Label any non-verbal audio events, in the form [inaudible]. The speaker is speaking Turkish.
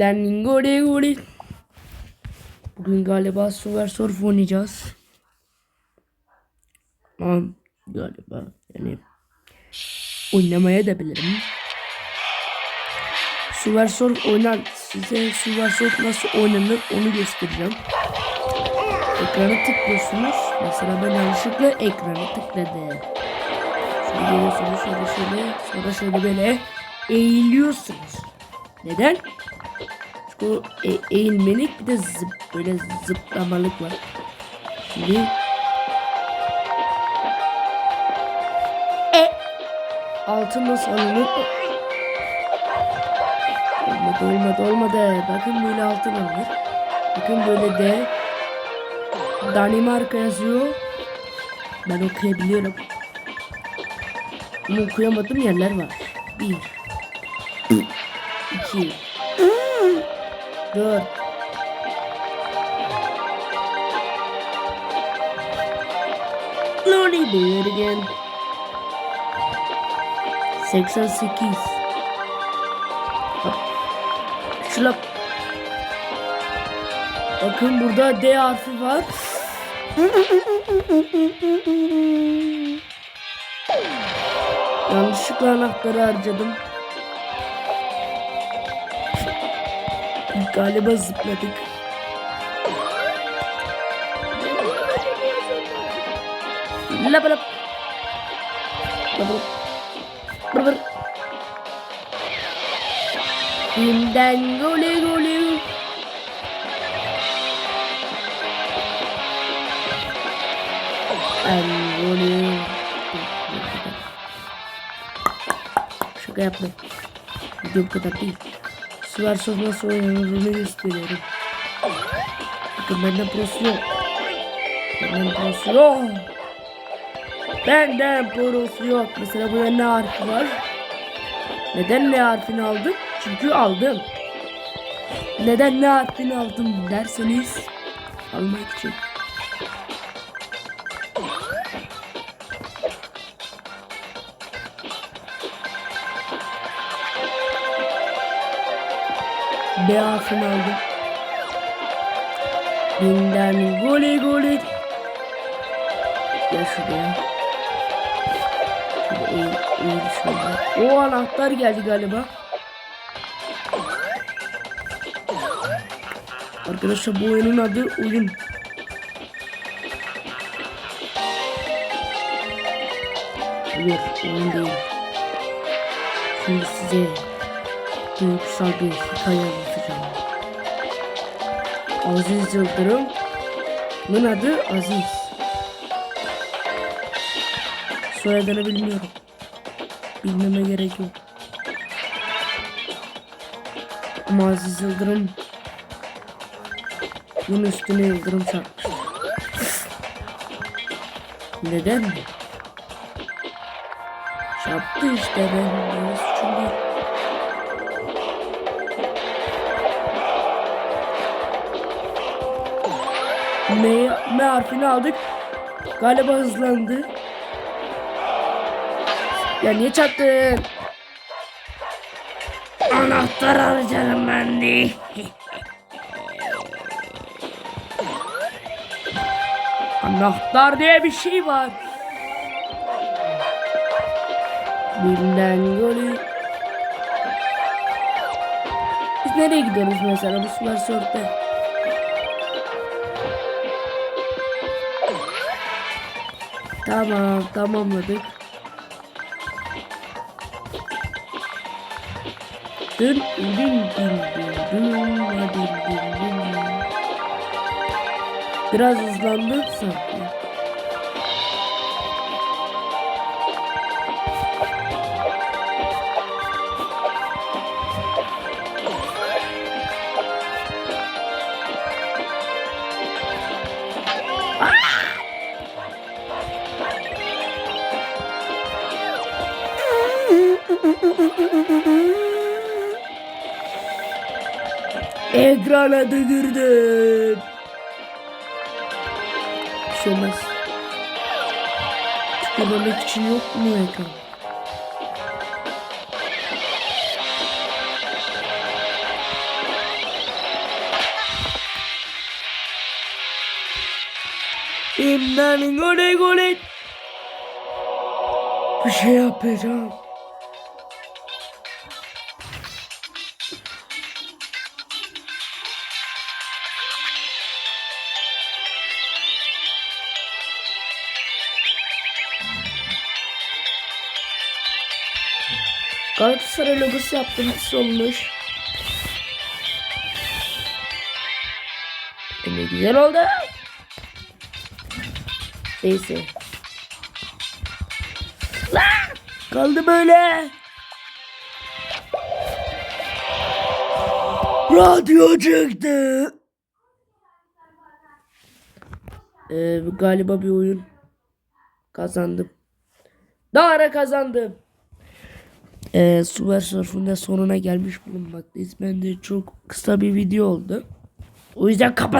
Bimden gole gole. Bugün galiba Super Surf oynayacağız. Ama galiba yani oynamaya da bilirim. Super Surf oynar. Size Super Surf nasıl oynanır onu göstereceğim. Ekrana tıklıyorsunuz. Mesela ben yanlışlıkla ekrana tıkladım. Şöyle geliyorsunuz şöyle şöyle. Sonra şöyle böyle eğiliyorsunuz. Neden? O e- eğilmelik bir de zıp, böyle zıplamalık var. Şimdi e altın nasıl alınır? Olmadı olmadı olmadı. Bakın böyle altın alınır. Bakın böyle de Danimarka yazıyor. Ben okuyabiliyorum. Ama okuyamadığım yerler var. Bir. iki, Dört. Lonely Bear again. 88. Bak. Şulap. Bakın burada D harfi var. Yanlışlıkla anahtarı harcadım. Galiba zıpladık. Lap lap. Lap lap. Bır. Bimden gole gole. Ben gole. Şaka yapma. Video bu kadar değil. Sof nasıl oynanıldığını gösteriyorum. Bakın benden prosu yok. Benden prosu yok. Benden prosu yok. Mesela burada ne harfi var? Neden ne harfini aldım? Çünkü aldım. Neden ne harfini aldım derseniz almak için. B harfini aldım. Binden gole gole. Gel şuraya. Şöyle eğil, eğil şöyle. O anahtar geldi galiba. Arkadaşlar bu oyunun adı oyun. Hayır oyun değil. Şimdi size duygusal bir hikaye anlatacağım. Aziz Yıldırım'ın adı Aziz. Soyadını bilmiyorum. Bilmeme gerek yok. Ama Aziz Yıldırım bunun üstüne Yıldırım çarpmış. Neden mi? Çarptı işte ben. Benim suçum değil. M, M harfini aldık. Galiba hızlandı. Ya niye çarptın? Anahtar arayacağım ben de. [laughs] Anahtar diye bir şey var. Birinden golü. Biz nereye gidiyoruz mesela? Bu sular sörtte. Tamam, tamamladık. Dün dün dün dün dün dün dün dün Biraz hızlandık sanki. Ekrana tükürdüm. Bir şey olmaz. Tükürmemek için yok mu ekran? İmdanın gole gole. Bir şey yapacağım. Galatasaray logosu yaptım. Nasıl olmuş? E ne güzel oldu. Neyse. Lan! Kaldı böyle. Radyo çıktı. Ee, galiba bir oyun. Kazandım. Dara kazandım. Ee, Super Surf'un da sonuna gelmiş bulunmaktayız. Ben de çok kısa bir video oldu. O yüzden kapat.